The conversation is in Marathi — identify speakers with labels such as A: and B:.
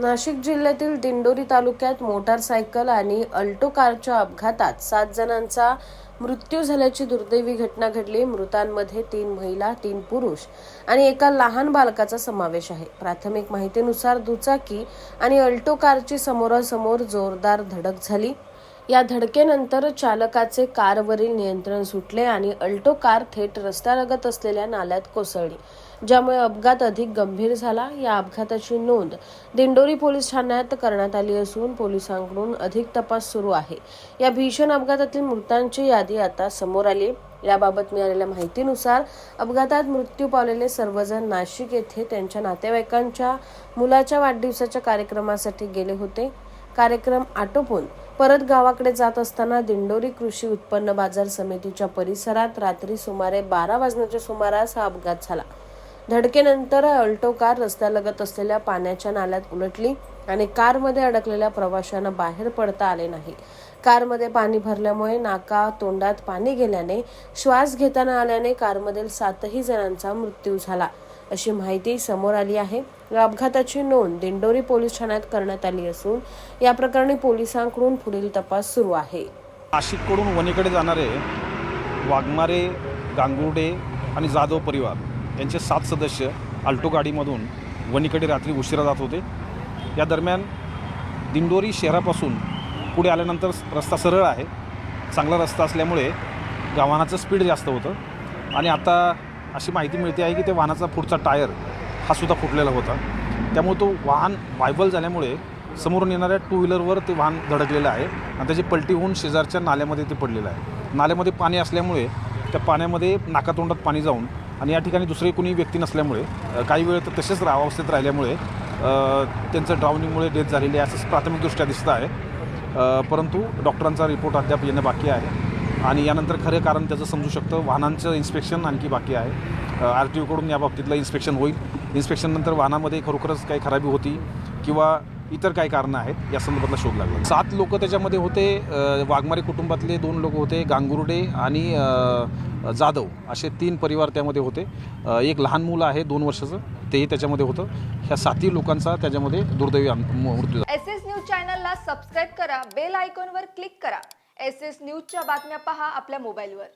A: नाशिक जिल्ह्यातील दिंडोरी तालुक्यात मोटारसायकल आणि अल्टो कारच्या अपघातात सात जणांचा मृत्यू झाल्याची दुर्दैवी घटना घडली. मृतांमध्ये तीन महिला तीन पुरुष आणि एका लहान बालकाचा समावेश आहे. प्राथमिक माहितीनुसार दुचाकी आणि अल्टो कारची समोरासमोर जोरदार धडक झाली. या धडकेनंतर चालकाचे कारवरील नियंत्रण सुटले आणि अल्टो कार थेट रस्त्यालगत असलेल्या नाल्यात कोसळली. ज्यामुळे अपघात अधिक गंभीर झाला. या अपघाताची नोंद दिंडोरी पोलीस ठाण्यात करण्यात आली असून पोलिसांकडून अधिक तपास सुरू आहे. या भीषण अपघातातील मृतांची यादी आता समोर आली याबाबत मिळालेल्या माहितीनुसार अपघातात मृत्यू पावलेले सर्वजण नाशिक येथे त्यांच्या नातेवाईकांच्या मुलाच्या वाढदिवसाच्या कार्यक्रमासाठी गेले होते. कार्यक्रम आटोपून परत गावाकडे जात असताना दिंडोरी कृषी उत्पन्न बाजार समितीच्या परिसरात रात्री सुमारे बारा वाजण्याच्या सुमारास हा अपघात झाला. धडकेनंतर अल्टो कार रस्त्यालगत असलेल्या पाण्याच्या नाल्यात उलटली आणि कारमध्ये अडकलेल्या प्रवाशांना बाहेर पडता आले नाही. कारमध्ये पाणी भरल्यामुळे नाका तोंडात पाणी गेल्याने श्वास घेताना आल्याने कारमधील सातही जणांचा मृत्यू झाला. अशी माहिती समोर आली आहे. या अपघाताची नोंद दिंडोरी पोलीस ठाण्यात करण्यात आली असून या प्रकरणी पोलिसांकडून पुढील तपास सुरू आहे.
B: नाशिककडून वणीकडे जाणारे वाघमारे गांगुर्डे आणि जाधव परिवार यांचे सात सदस्य आल्टो गाडीमधून वणीकडे रात्री उशिरा जात होते. या दरम्यान दिंडोरी शहरापासून पुढे आल्यानंतर रस्ता सरळ आहे. चांगला रस्ता असल्यामुळे वाहनाचं स्पीड जास्त होतं. आणि आता अशी माहिती मिळते आहे की ते वाहनाचा पुढचा टायर हा सुद्धा फुटलेला होता. त्यामुळे तो वाहन वायबल झाल्यामुळे समोरून येणाऱ्या टू व्हीलरवर ते वाहन धडकलेलं आहे. आणि त्याची पलटी होऊन शेजारच्या नाल्यामध्ये ते पडलेलं आहे. नाल्यामध्ये पाणी असल्यामुळे त्या पाण्यामध्ये नाकातोंडात पाणी जाऊन आणि या ठिकाणी दुसरे कोणी व्यक्ती नसल्यामुळे काही वेळ तर तसेच रा अवस्थेत राहिल्यामुळे त्यांचं ड्राउनिंगमुळे डेथ झालेली आहे असं प्राथमिकदृष्ट्या दिसतं आहे. परंतु डॉक्टरांचा रिपोर्ट अद्याप येणं बाकी आहे. आणि यानंतर खरं कारण त्याचं समजू शकतं वाहनांचं इन्स्पेक्शन आणखी बाकी आहे. आर टी ओकडून या बाबतीतलं इन्स्पेक्शन होईल. इन्स्पेक्शननंतर वाहनामध्ये खरोखरच काही खराबी होती किंवा इतर काही कारणं आहेत या संदर्भातला शोध लागला. सात लोक त्याच्यामध्ये होते. वाघमारे कुटुंबातले दोन लोक होते. गांगुर्डे आणि जाधव असे तीन परिवार त्यामध्ये होते. एक लहान मुलं आहे दोन वर्षाचं. तेही त्याच्यामध्ये होतं. ह्या सातही लोकांचा त्याच्यामध्ये दुर्दैवी मृत्यू
C: एस एस न्यूज चॅनलला सबस्क्राईब करा बेल आयकॉनवर क्लिक करा. एस एस न्यूजच्या बातम्या पहा आपल्या मोबाईलवर.